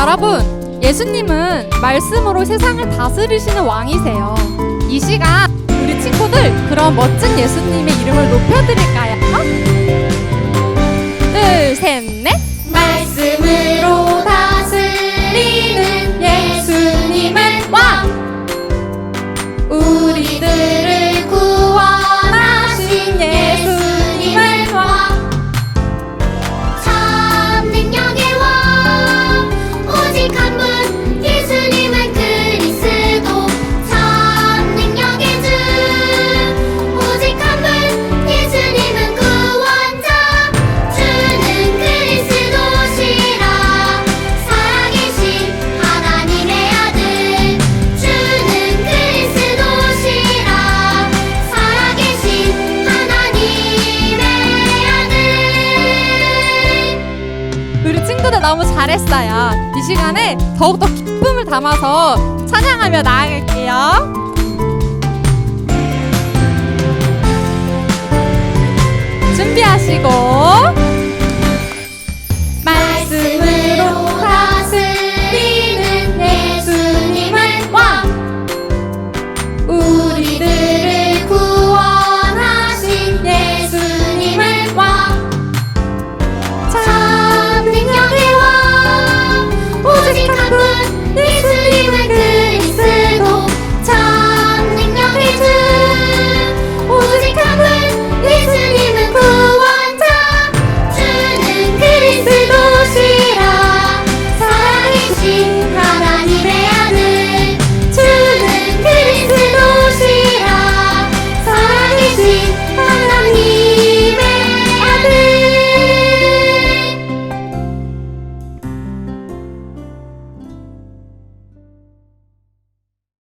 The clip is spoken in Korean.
여러분, 예수님은 말씀으로 세상을 다스리시는 왕이세요. 이 시간 우리 친구들 그런 멋진 예수님의 이름을 높여드릴까요? 너무 잘했어요. 이 시간에 더욱더 기쁨을 담아서 찬양하며 나아갈게요.